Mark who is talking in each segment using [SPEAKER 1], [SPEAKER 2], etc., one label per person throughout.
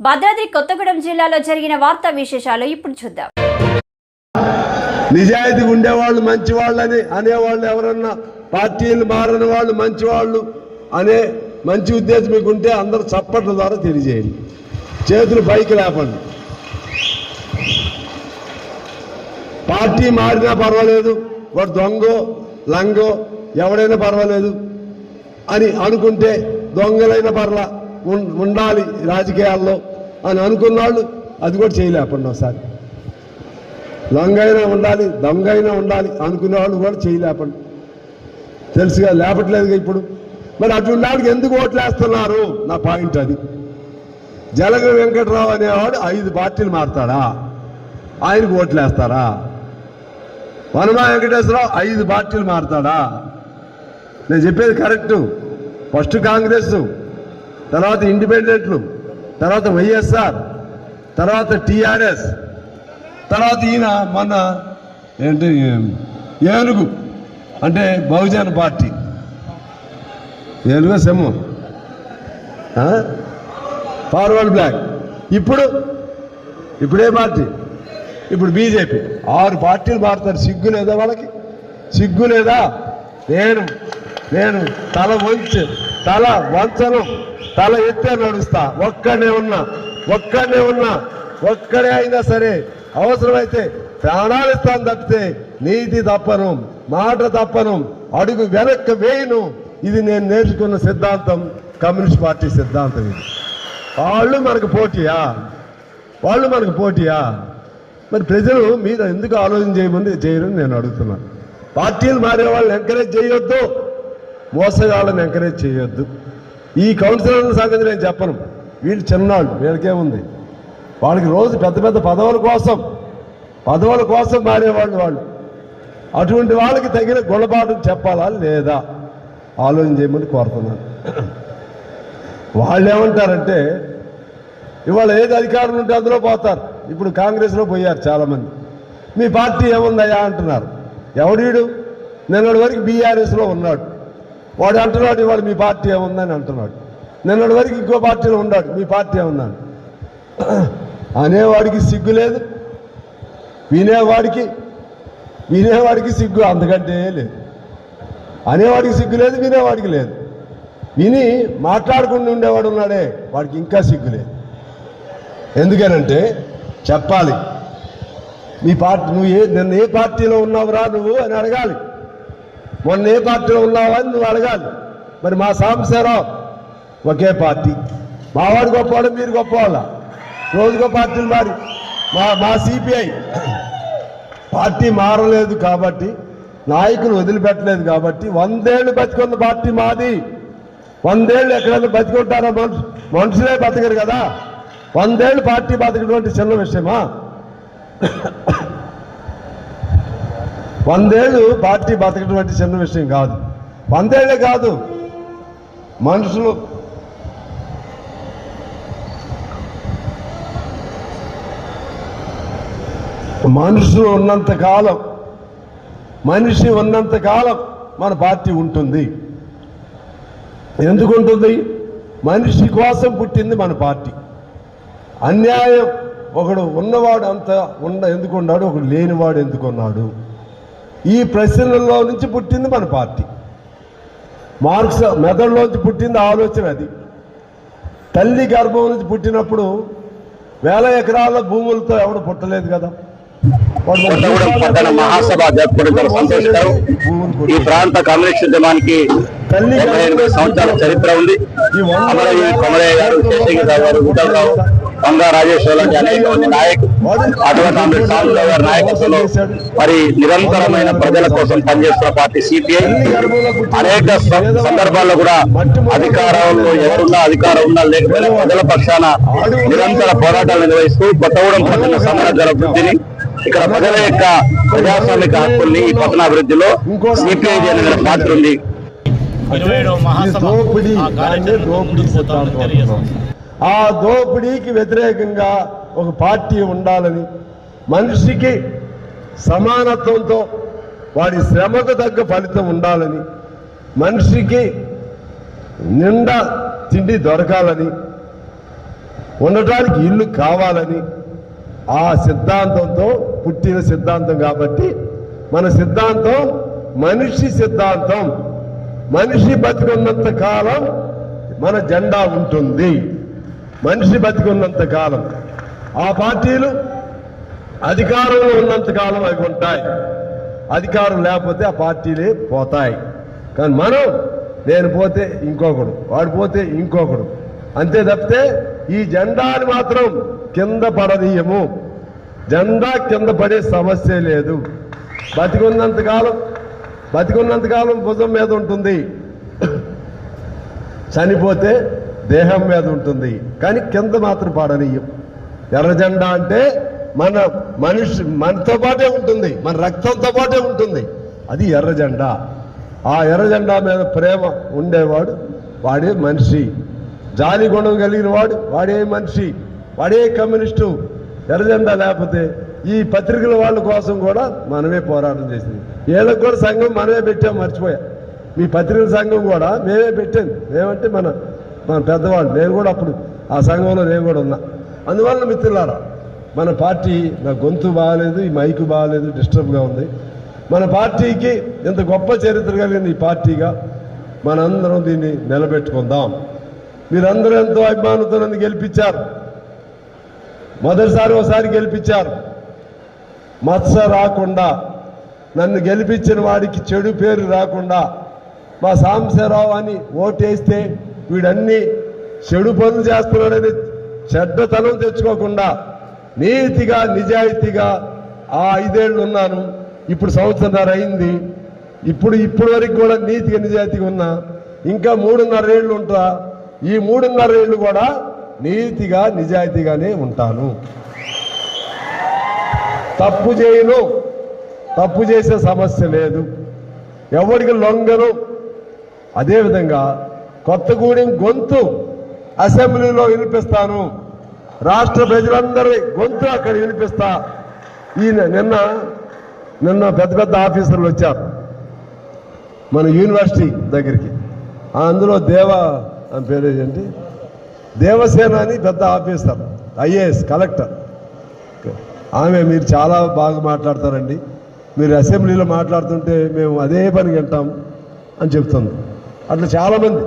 [SPEAKER 1] భద్రాద్రి కొత్తగూడెం జిల్లాలో జరిగిన వార్తా విశేషాలు ఇప్పుడు చూద్దాం.
[SPEAKER 2] నిజాయితీ ఉండేవాళ్ళు మంచి వాళ్ళని అనేవాళ్ళు ఎవరన్నా పార్టీలు మారని వాళ్ళు మంచి వాళ్ళు అనే మంచి ఉద్దేశం మీకు ఉంటే అందరూ చప్పట్ల ద్వారా తెలియజేయండి. చేతులు పైకి లేపండి. పార్టీ మారినా పర్వాలేదు వాడు దొంగో లంగో ఎవడైనా పర్వాలేదు అని అనుకుంటే దొంగలైన పర్లా ఉండాలి రాజకీయాల్లో అని అనుకున్నాళ్ళు అది కూడా చేయలేపండి ఒకసారి. లొంగైనా ఉండాలి దొంగైనా ఉండాలి అనుకునే వాళ్ళు కూడా చేయలేపండి తెలుసుగా లేపట్లేదుగా ఇప్పుడు. మరి అటువంటి వాడికి ఎందుకు ఓట్లేస్తున్నారు? నా పాయింట్ అది. జలగ వెంకట్రావు అనేవాడు ఐదు పార్టీలు మారుతాడా? ఆయనకు ఓట్లేస్తారా? వనమా వెంకటేశ్వరరావు ఐదు పార్టీలు మారుతాడా? నేను చెప్పేది కరెక్టు. ఫస్ట్ కాంగ్రెస్ తర్వాత ఇండిపెండెంట్లు తర్వాత వైఎస్ఆర్ తర్వాత టీఆర్ఎస్ తర్వాత ఈయన మొన్న ఏంటి ఏనుగు అంటే బహుజన పార్టీ. ఏనుగు సింహం ఫార్వర్డ్ బ్లాక్. ఇప్పుడు ఇప్పుడే పార్టీ. ఇప్పుడు బీజేపీ. ఆరు పార్టీలు మారుతారు. సిగ్గు లేదా వాళ్ళకి? సిగ్గు లేదా? నేను నేను తల వంచి తల వంచను. తల ఎత్తే నడుస్తా ఒక్కడే ఉన్నా ఒక్కడే ఉన్నా ఒక్కడే అయినా సరే అవసరమైతే ప్రాణాలు ఇస్తాను తప్పితే నీతి తప్పను మాట తప్పను అడుగు వెనక్కి వేయను. ఇది నేను నేర్చుకున్న సిద్ధాంతం కమ్యూనిస్ట్ పార్టీ సిద్ధాంతం ఇది. వాళ్ళు మనకు పోటీయా? వాళ్ళు మనకు పోటీయా? మరి ప్రజలు మీరు ఎందుకు ఆలోచన చేయమని చేయరని నేను అడుగుతున్నాను పార్టీలు మారే వాళ్ళని ఎంకరేజ్ చేయొద్దు. మోసగాళ్ళని ఎంకరేజ్ చేయొద్దు. ఈ కౌన్సిలర్ల సంగతి నేను చెప్పను. వీళ్ళు చిన్నాళ్ళు వీళ్ళకేముంది వాళ్ళకి రోజు పెద్ద పెద్ద పదవుల కోసం పదవుల కోసం మారేవాళ్ళు వాళ్ళు. అటువంటి వాళ్ళకి తగిన గుణపాఠం చెప్పాలా లేదా? ఆలోచన చేయమని కోరుతున్నాను. వాళ్ళు ఏమంటారంటే ఇవాళ ఏది అధికారం ఉంటే అందులో పోతారు. ఇప్పుడు కాంగ్రెస్లో పోయారు చాలామంది. మీ పార్టీ ఏముందయ్యా అంటున్నారు. ఎవడీడు నిన్నటి వరకు బీఆర్ఎస్లో ఉన్నాడు. వాడు అంటున్నాడు ఇవాళ మీ పార్టీ ఏముందని అంటున్నాడు. నిన్నటి వరకు ఇంకో పార్టీలో ఉన్నాడు మీ పార్టీ ఏముందని. అనేవాడికి సిగ్గు లేదు వినేవాడికి వినేవాడికి సిగ్గు అంతకంటే లేదు. అనేవాడికి సిగ్గు లేదు వినేవాడికి లేదు. విని మాట్లాడుకుంటూ ఉండేవాడు ఉన్నాడే వాడికి ఇంకా సిగ్గు లేదు. ఎందుకనంటే చెప్పాలి మీ పార్టీ నువ్వు ఏ నిన్న ఏ పార్టీలో ఉన్నావురా నువ్వు అని అడగాలి. మొన్న ఏ పార్టీలో ఉన్నావా అని నువ్వు అడగాలి. మరి మా సాంబశివరావు ఒకే పార్టీ. మావాడు గొప్పవాడు మీరు గొప్పవాళ్ళ. రోజుకో పార్టీలు మారి. మా మా సిపిఐ పార్టీ మారలేదు కాబట్టి నాయకులు వదిలిపెట్టలేదు కాబట్టి వందేళ్ళు బతికున్న పార్టీ మాది. వందేళ్ళు ఎక్కడైనా బతికుంటారో మనుషు మనుషులే బతకరు కదా. వందేళ్ళు పార్టీ బతకటువంటి చిన్న విషయమా? వందేళ్ళు పార్టీ బతకటువంటి చిన్న విషయం కాదు. వందేళ్ళే కాదు. మనుషులు మనుషులు ఉన్నంత కాలం మనిషి ఉన్నంత కాలం మన పార్టీ ఉంటుంది. ఎందుకు ఉంటుంది? మనిషి కోసం పుట్టింది మన పార్టీ. అన్యాయం ఒకడు ఉన్నవాడు అంత ఉండ ఎందుకున్నాడు ఒకడు లేనివాడు ఎందుకున్నాడు ఈ ప్రశ్నలలో నుంచి పుట్టింది మన పార్టీ. మార్క్స్ మెదడులోంచి పుట్టింది ఆలోచన అది. తల్లి గర్భం నుంచి పుట్టినప్పుడు వేల ఎకరాల భూములతో ఎవడు పుట్టలేదు కదా?
[SPEAKER 3] మహాసభ ఈ ప్రాంత కమ్యూనిస్ట్ ఉద్యమానికి సంవత్సరాల చరిత్ర ఉంది. అమరవీరి కొమరయ్య గారు బంగా రాజేశ్వర లాంటి అనేక మంది నాయకులు అటువంటి అంబేడ్ సాంబరావు గారి నాయకత్వంలో మరి నిరంతరమైన ప్రజల కోసం పనిచేస్తున్న పార్టీ సిపిఐ. అనేక సందర్భాల్లో కూడా అధికారంలో ఎవరున్నా అధికారం ఉన్నా లేకపోయినా ప్రజల పక్షాన నిరంతర పోరాటాలు నిర్వహిస్తూ కొత్తగూడెం పట్టణ సమగ్ర అభివృద్ధిని ఇక్కడ ప్రజల యొక్క ప్రజాస్వామిక హక్కుల్ని ఈ పట్టణాభివృద్ధిలో సిపిఐ అనేది పాత్ర ఉంది?
[SPEAKER 4] ఇరవై ఏడవ మహాసభ ఆ
[SPEAKER 2] ఆ దోపిడీకి వ్యతిరేకంగా ఒక పార్టీ ఉండాలని మనిషికి సమానత్వంతో వాడి శ్రమకు తగ్గ ఫలితం ఉండాలని మనిషికి నిండా తిండి దొరకాలని ఉండటానికి ఇల్లు కావాలని ఆ సిద్ధాంతంతో పుట్టిన సిద్ధాంతం కాబట్టి మన సిద్ధాంతం మనిషి సిద్ధాంతం. మనిషి బతికున్నంత కాలం మన జెండా ఉంటుంది. మనిషి బతికున్నంత కాలం ఆ పార్టీలు అధికారంలో ఉన్నంత కాలం అవి ఉంటాయి. అధికారం లేకపోతే ఆ పార్టీలే పోతాయి. కానీ మనం నేను పోతే ఇంకొకడు వాడు పోతే ఇంకొకడు. అంతే తప్పితే ఈ జెండాని మాత్రం కింద పడదీయము జెండా కింద పడే సమస్య లేదు. బతికున్నంత కాలం బతికున్నంత కాలం భుజం మీద ఉంటుంది. చనిపోతే దేహం మీద ఉంటుంది. కానీ కింద మాత్రం పాడనీయం. ఎర్రజెండా అంటే మన మనిషి మనతో పాటే ఉంటుంది. మన రక్తంతో పాటే ఉంటుంది. అది ఎర్రజెండా ఆ ఎర్రజెండా మీద ప్రేమ ఉండేవాడు వాడే మనిషి. జాలి గుణం కలిగిన వాడు వాడే మనిషి. వాడే కమ్యూనిస్టు. ఎర్రజెండా లేకపోతే ఈ పత్రికల వాళ్ళ కోసం కూడా మనమే పోరాటం చేసింది. వీళ్ళకి కూడా సంఘం మనమే పెట్టాం మర్చిపోయా. మీ పత్రికల సంఘం కూడా మేమే పెట్టాం. మేమంటే మన మన పెద్దవాళ్ళు నేను కూడా అప్పుడు ఆ సంఘంలో నేను కూడా ఉన్నా. అందువల్ల మిత్రులారా మన పార్టీ నా గొంతు బాగాలేదు ఈ మైకు బాగాలేదు డిస్టర్బ్గా ఉంది. మన పార్టీకి ఇంత గొప్ప చరిత్ర కలిగిన ఈ పార్టీగా. మనందరం దీన్ని నిలబెట్టుకుందాం. మీరందరూ ఎంతో అభిమానంతో నన్ను గెలిపించారు. మొదటిసారి ఒకసారి గెలిపించారు. మత్స రాకుండా నన్ను గెలిపించిన వాడికి చెడు పేరు రాకుండా మా సాంశరావు అని ఓటేస్తే వీడన్ని చెడు పనులు చేస్తున్నాడని చెడ్డతనం తెచ్చుకోకుండా నీతిగా నిజాయితీగా ఆ ఐదేళ్ళు ఉన్నాను. ఇప్పుడు సంవత్సరంన్నర అయింది. ఇప్పుడు ఇప్పుడు వరకు కూడా నీతిగా నిజాయితీగా ఉన్నా. ఇంకా మూడున్నర ఏళ్ళు ఉంటా. ఈ మూడున్నర ఏళ్ళు కూడా నీతిగా నిజాయితీగానే ఉంటాను. తప్పు చేయను. తప్పు చేసే సమస్య లేదు. ఎవరికి లొంగను? అదేవిధంగా కొత్తగూడెం గొంతు అసెంబ్లీలో వినిపిస్తాను. రాష్ట్ర ప్రజలందరి గొంతు అక్కడ వినిపిస్తా. ఈ నిన్న నిన్న పెద్ద పెద్ద ఆఫీసర్లు వచ్చారు. మన యూనివర్సిటీ దగ్గరికి. అందులో దేవ అని పేరు ఏంటి? దేవసేన అని పెద్ద ఆఫీసర్ ఐఏఎస్ కలెక్టర్. ఆమె మీరు చాలా బాగా మాట్లాడతారండి. మీరు అసెంబ్లీలో మాట్లాడుతుంటే మేము అదే పని వింటాం అని చెప్తుంది. అట్లా చాలామంది.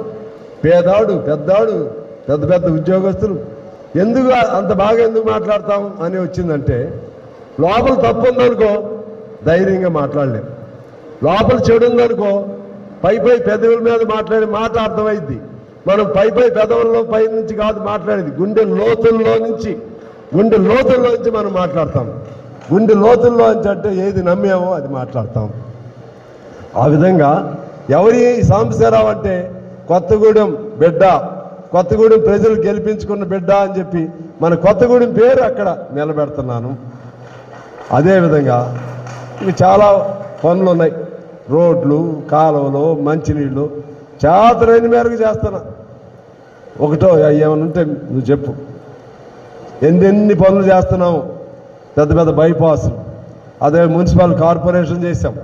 [SPEAKER 2] పేదాడు పెద్దాడు పెద్ద పెద్ద ఉద్యోగస్తులు. ఎందుకు అంత బాగా ఎందుకు మాట్లాడతాం అని వచ్చిందంటే లోపల తప్పు ఉందనుకో ధైర్యంగా మాట్లాడలేం. లోపల చెడు ఉందనుకో పై పై పెదవుల మీద మాట్లాడే మాట అర్థమైద్ది. మనం పై పై పెదవుల్లో పై నుంచి కాదు మాట్లాడేది. గుండె లోతుల్లో నుంచి గుండె లోతుల్లో నుంచి మనం మాట్లాడతాం. గుండె లోతుల్లో నుంచి అంటే ఏది నమ్మామో అది మాట్లాడతాం. ఆ విధంగా ఎవరి సాంబశివరావు అంటే కొత్తగూడెం బిడ్డ కొత్తగూడెం ప్రజలు గెలిపించుకున్న బిడ్డ అని చెప్పి మన కొత్తగూడెం పేరు అక్కడ నిలబెడుతున్నాను. అదేవిధంగా ఇవి చాలా పనులు ఉన్నాయి. రోడ్లు కాలువలు మంచినీళ్ళు చాతరైన మేరకు చేస్తున్నా. ఒకటో ఏమైనా ఉంటే నువ్వు చెప్పు. ఎన్నెన్ని పనులు చేస్తున్నాము పెద్ద పెద్ద బైపాస్ అదే మున్సిపల్ కార్పొరేషన్ చేసాం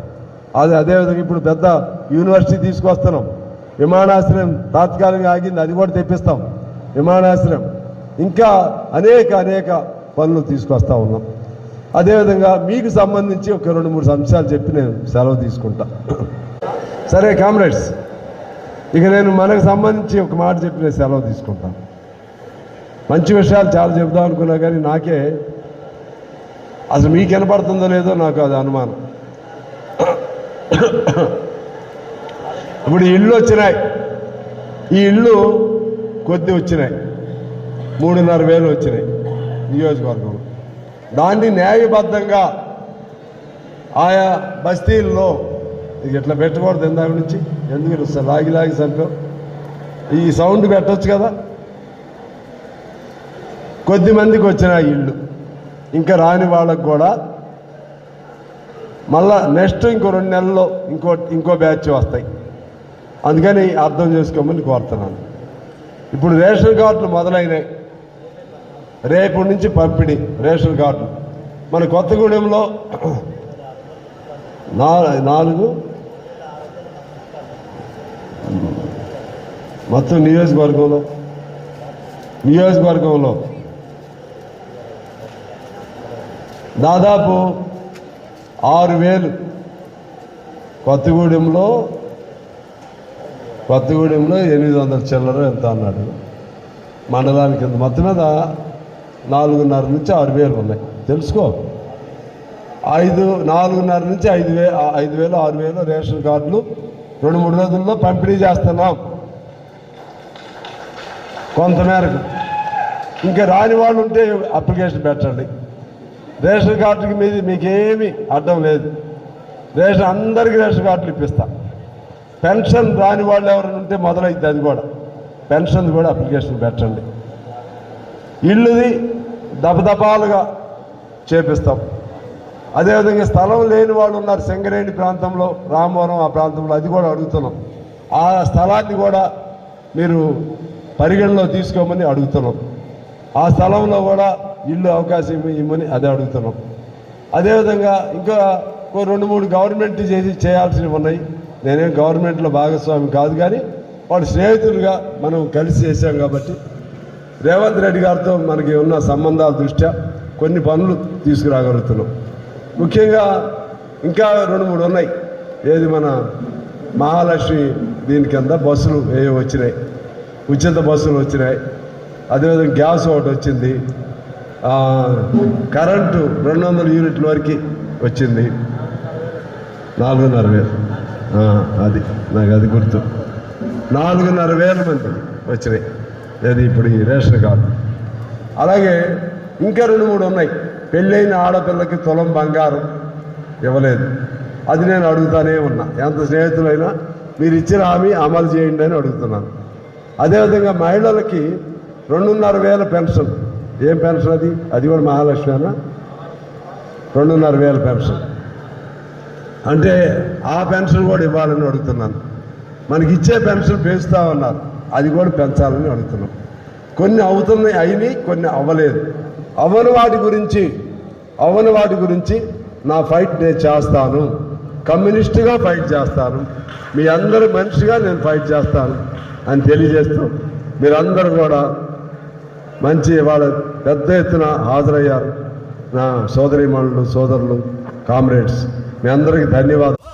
[SPEAKER 2] అదే అదేవిధంగా ఇప్పుడు పెద్ద యూనివర్సిటీ తీసుకొస్తున్నాం. విమానాశ్రయం తాత్కాలికంగా ఆగింది. అది కూడా తెప్పిస్తాం. విమానాశ్రయం. ఇంకా అనేక అనేక పనులు తీసుకొస్తా ఉన్నాం. అదేవిధంగా మీకు సంబంధించి ఒక రెండు మూడు అంశాలు చెప్పి నేను సెలవు తీసుకుంటా. సరే కామ్రేడ్స్. ఇక నేను మనకు సంబంధించి ఒక మాట చెప్పి నేను సెలవు తీసుకుంటాను మంచి విషయాలు చాలా చెబుదాం అనుకున్నా కానీ నాకే అసలు మీకు వినపడుతుందో లేదో నాకు అది అనుమానం. ఇప్పుడు ఇళ్ళు వచ్చినాయి. ఈ ఇళ్ళు కొద్ది వచ్చినాయి. మూడున్నర వేలు వచ్చినాయి నియోజకవర్గంలో. దాన్ని న్యాయబద్ధంగా ఆయా బస్తీల్లో ఇది ఇట్లా పెట్టకూడదు ఇందాక నుంచి? ఎందుకు లాగి లాగి చంపావు? ఈ సౌండ్ పెట్టచ్చు కదా? కొద్ది మందికి వచ్చిన ఇల్లు ఇంకా రాని వాళ్ళకు కూడా మళ్ళా నెక్స్ట్ ఇంకో రెండు నెలల్లో ఇంకో ఇంకో బ్యాచ్ వస్తాయి. అందుకని అర్థం చేసుకోమని కోరుతున్నాను. ఇప్పుడు రేషన్ కార్డులు మొదలైనాయి. రేపు నుంచి పంపిణీ రేషన్ కార్డులు. మన కొత్తగూడెంలో నాలుగు. మొత్తం నియోజకవర్గంలో. నియోజకవర్గంలో దాదాపు ఆరు వేలు కొత్తగూడెంలో కొత్తగూడెంలో ఎనిమిది వందల చిల్లర ఎంత అన్నాడు. మండలానికి ఇంత మొత్తం మీద నాలుగున్నర నుంచి ఆరు వేలు ఉన్నాయి. తెలుసుకో. ఐదు నాలుగున్నర నుంచి ఐదు వే ఐదు వేలు ఆరు వేలు రేషన్ కార్డులు రెండు మూడు రోజుల్లో పంపిణీ చేస్తున్నాం. కొంతమేరకు. ఇంకా రాని వాళ్ళు ఉంటే అప్లికేషన్ పెట్టండి. రేషన్ కార్డుకి మీద మీకేమీ అడ్డం లేదు. రేషన్ అందరికీ రేషన్ కార్డులు ఇప్పిస్తా. పెన్షన్ రాని వాళ్ళు ఎవరైనా ఉంటే మొదలైద్ది అది కూడా. పెన్షన్ కూడా అప్లికేషన్ పెట్టండి. ఇల్లుది దపదపాలుగా చేపిస్తాం. అదేవిధంగా స్థలం లేని వాళ్ళు ఉన్నారు సింగరేణి ప్రాంతంలో రామవరం ఆ ప్రాంతంలో అది కూడా అడుగుతున్నాం. ఆ స్థలాన్ని కూడా మీరు పరిగణలో తీసుకోమని అడుగుతున్నాం. ఆ స్థలంలో కూడా ఇల్లు అవకాశం ఇవ్వమని అదే అడుగుతున్నాం. అదేవిధంగా ఇంకా రెండు మూడు గవర్నమెంట్ చేసి చేయాల్సినవి ఉన్నాయి. నేనే గవర్నమెంట్లో భాగస్వామి కాదు కానీ వాడు స్నేహితులుగా మనం కలిసి చేశాం కాబట్టి రేవంత్ రెడ్డి గారితో మనకి ఉన్న సంబంధాల దృష్ట్యా కొన్ని పనులు తీసుకురాగలుగుతున్నాం. ముఖ్యంగా ఇంకా రెండు మూడు ఉన్నాయి. ఏది మన మహాలక్ష్మి దీని కింద బస్సులు ఏ వచ్చినాయి. ఉచిత బస్సులు వచ్చినాయి. అదేవిధంగా గ్యాస్ ఒకటి వచ్చింది. కరెంటు రెండు వందల యూనిట్ల వరకు వచ్చింది. నాలుగున్నర వేలు. అది నాకు అది గుర్తు. నాలుగున్నర వేల మంది వచ్చినాయి. అది ఇప్పుడు ఈ రేషన్ కార్డు. అలాగే ఇంకా రెండు మూడు ఉన్నాయి. పెళ్ళైన ఆడపిల్లకి తులం బంగారం ఇవ్వలేదు. అది నేను అడుగుతానే ఉన్నా. ఎంత స్నేహితులైనా మీరు ఇచ్చిన హామీ అమలు చేయండి అని అడుగుతున్నాను. అదేవిధంగా మహిళలకి రెండున్నర వేల పెన్షన్. ఏం పెన్షన్ అది? అది కూడా మహాలక్ష్మి అన్న? రెండున్నర వేల పెన్షన్. అంటే ఆ పెన్షన్ కూడా ఇవ్వాలని అడుగుతున్నాను. మనకి ఇచ్చే పెన్షన్ పెంచుతా ఉన్నారు. అది కూడా పెంచాలని అడుగుతున్నాం. కొన్ని అవుతున్నాయి అయినాయి కొన్ని అవ్వలేదు. అవ్వని వాటి గురించి అవ్వని వాటి గురించి నా ఫైట్ నేను చేస్తాను. కమ్యూనిస్టుగా ఫైట్ చేస్తాను. మీ అందరి మనిషిగా నేను ఫైట్ చేస్తాను అని తెలియజేస్తూ మీరందరూ కూడా మంచి వాళ్ళ పెద్ద ఎత్తున హాజరయ్యారు నా సోదరిమణులు సోదరులు కామ్రేడ్స్. మీ అందరికీ ధన్యవాదాలు.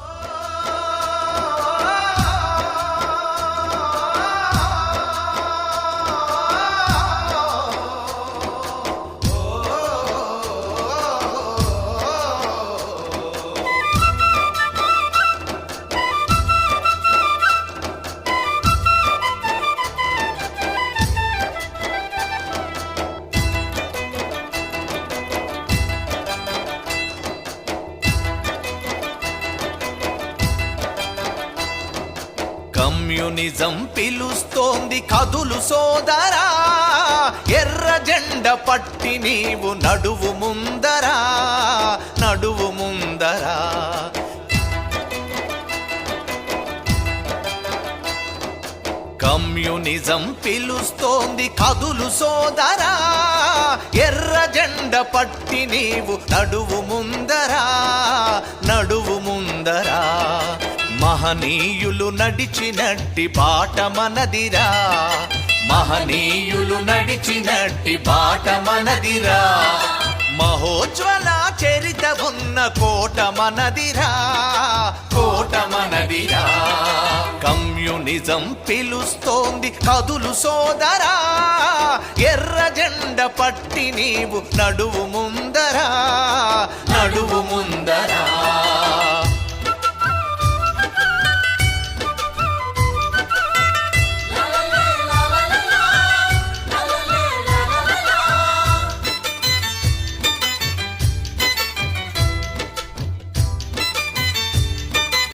[SPEAKER 4] నిజం పిలుస్తోంది కదులు సోదరా. ఎర్ర జెండ పట్టి నీవు నడువు ముందరా నడువు ముందరా. కమ్యూనిజం పిలుస్తోంది కదులు సోదరా. ఎర్ర జెండ పట్టి నీవు నడువు ముందరా నడువు ముందరా. మహనీయులు నడిచినట్టి బాట మనదిరా. మహనీయులు నడిచినట్టి బాట మనదిరా. మహోజ్వల చరిత ఉన్న కోట మనదిరా. కోట మనదిరా. కమ్యూనిజం పిలుస్తోంది కదులు సోదరా. ఎర్ర జెండ పట్టి నీవు నడువు ముందరా. నడువు ముందరా.